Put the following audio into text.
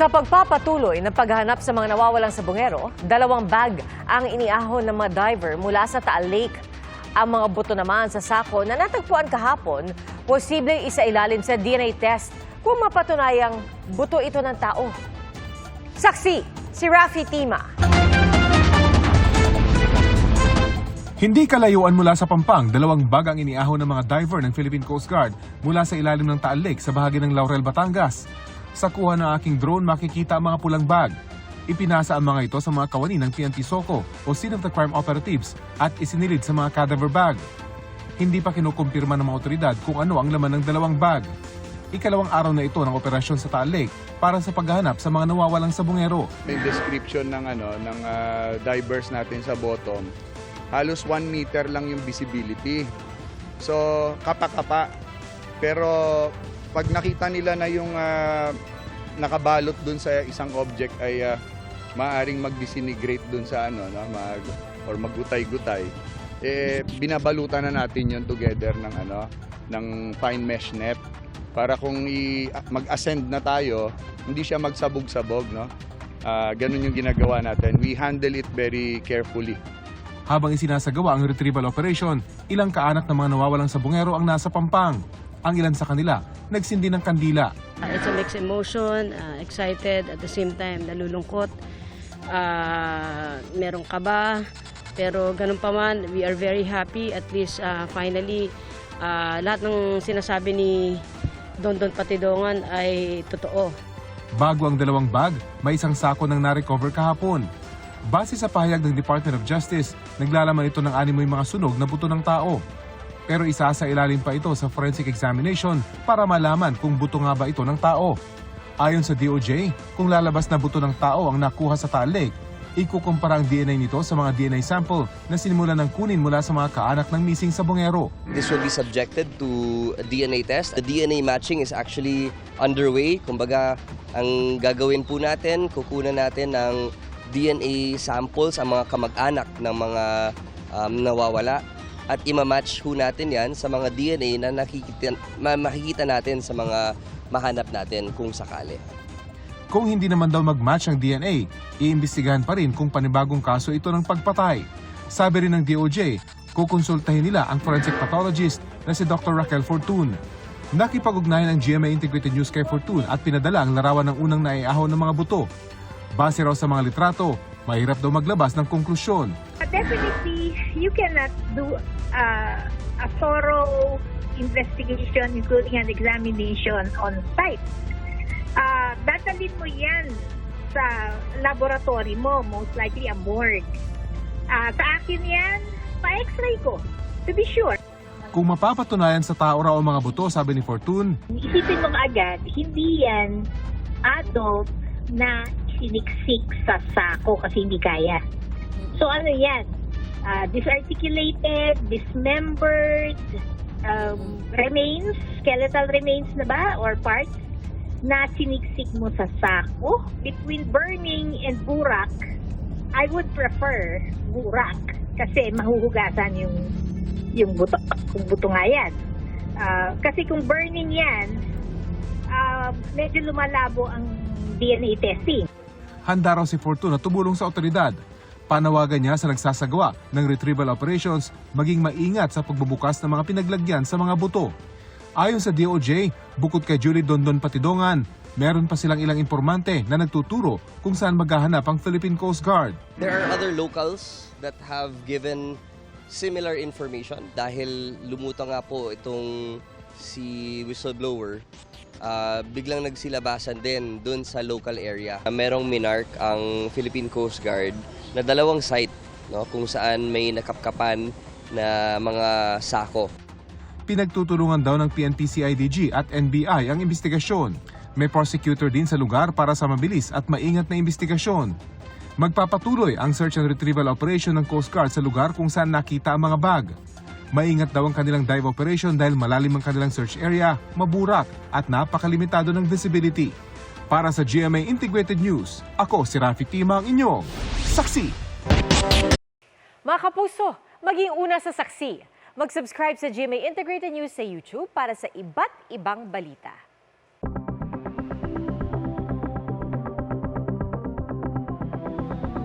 Sa pagpapatuloy ng paghahanap sa mga nawawalang sabongero, dalawang bag ang iniahon ng mga diver mula sa Taal Lake. Ang mga buto naman sa sako na natagpuan kahapon, posibleng isailalim sa DNA test kung mapatunayang buto ito ng tao. Saksi, si Rafi Tima. Hindi kalayuan mula sa Pampang, dalawang bag ang iniahon ng mga diver ng Philippine Coast Guard mula sa ilalim ng Taal Lake sa bahagi ng Laurel, Batangas. Sa kuha ng aking drone, makikita ang mga pulang bag. Ipinasa ang mga ito sa mga kawani ng PNP SOCO o Scene of the Crime Operatives at isinilid sa mga cadaver bag. Hindi pa kinukumpirma ng mga otoridad kung ano ang laman ng dalawang bag. Ikalawang araw na ito ng operasyon sa Taal Lake para sa paghahanap sa mga nawawalang sabongero. Yung description ng ano ng ah, divers natin sa bottom, halos 1 meter lang yung visibility. So, kapa-kapa. Pero pag nakita nila na yung ah, nakabalot dun sa isang object ay ah, maaring mag-disintegrate dun sa ano, no? mag, or magutay-gutay. Eh, binabalutan na natin yun together ng ano, ng fine mesh net para kung i- mag-ascend na tayo, hindi siya magsabog-sabog, no? Ah, ganun yung ginagawa natin. We handle it very carefully. Habang isinasagawa ang retrieval operation, ilang kaanak ng mga nawawalang sabongero ang nasa Pampang. Ang ilan sa kanila, nagsindi ng kandila. Uh, It's a mixed emotion, uh, excited, at the same time nalulungkot, uh, merong kaba, pero ganun pa man, we are very happy at least uh, finally uh, lahat ng sinasabi ni Don Don Patidongan ay totoo. Bago ang dalawang bag, may isang sako ng na-recover kahapon. Base sa pahayag ng Department of Justice, naglalaman ito ng animoy mga sunog na buto ng tao. Pero isa sa ilalim pa ito sa forensic examination para malaman kung buto nga ba ito ng tao. Ayon sa DOJ, kung lalabas na buto ng tao ang nakuha sa Taal Lake, ikukumpara ang DNA nito sa mga DNA sample na sinimulan ng kunin mula sa mga kaanak ng missing sabongero. This will be subjected to a DNA test. The DNA matching is actually underway. Kumbaga, ang gagawin po natin, kukunan natin ng DNA samples ang mga kamag-anak ng mga um, nawawala at imamatch ho natin yan sa mga DNA na nakikita, ma- makikita natin sa mga mahanap natin kung sakali. Kung hindi naman daw mag-match ang DNA, iimbestigahan pa rin kung panibagong kaso ito ng pagpatay. Sabi rin ng DOJ, kukonsultahin nila ang forensic pathologist na si Dr. Raquel Fortun. Nakipag-ugnayan ang GMA Integrated News kay Fortun at pinadala ang larawan ng unang naiahon ng mga buto. Base raw sa mga litrato, mahirap daw maglabas ng konklusyon. Definitely, you cannot do uh, a thorough investigation, including an examination on site. Uh, dadalhin mo yan sa laboratory mo, most likely a morgue. Uh, sa akin yan, pa-x-ray ko, to be sure. Kung mapapatunayan sa tao raw ang mga buto, sabi ni Fortun, Isipin mo agad, hindi yan adult na siniksik sa sako kasi hindi kaya. So ano yan? Uh, disarticulated, dismembered, um, remains, skeletal remains na ba or parts na siniksik mo sa sako. Between burning and burak, I would prefer burak kasi mahuhugasan yung yung buto, kung buto nga yan. Ah, kasi kung burning yan, ah, medyo lumalabo ang DNA testing. handa raw si Fortun na tumulong sa otoridad. Panawagan niya sa nagsasagawa ng retrieval operations maging maingat sa pagbubukas ng mga pinaglagyan sa mga buto. Ayon sa DOJ, bukod kay Julie Dondon Patidongan, meron pa silang ilang informante na nagtuturo kung saan maghahanap ang Philippine Coast Guard. There are other locals that have given similar information dahil lumutang nga po itong si whistleblower. Ah, biglang nagsilabasan din dun sa local area. Merong minark ang Philippine Coast Guard na dalawang site no, kung saan may nakapkapan na mga sako. Pinagtutulungan daw ng PNP CIDG at NBI ang investigasyon. May prosecutor din sa lugar para sa mabilis at maingat na investigasyon. Magpapatuloy ang search and retrieval operation ng Coast Guard sa lugar kung saan nakita ang mga bag. Maingat daw ang kanilang dive operation dahil malalim ang kanilang search area, maburak at napakalimitado ng visibility. Para sa GMA Integrated News, ako si Rafi Tima ang inyong saksi. Mga kapuso, maging una sa saksi. Mag-subscribe sa GMA Integrated News sa YouTube para sa iba't ibang balita.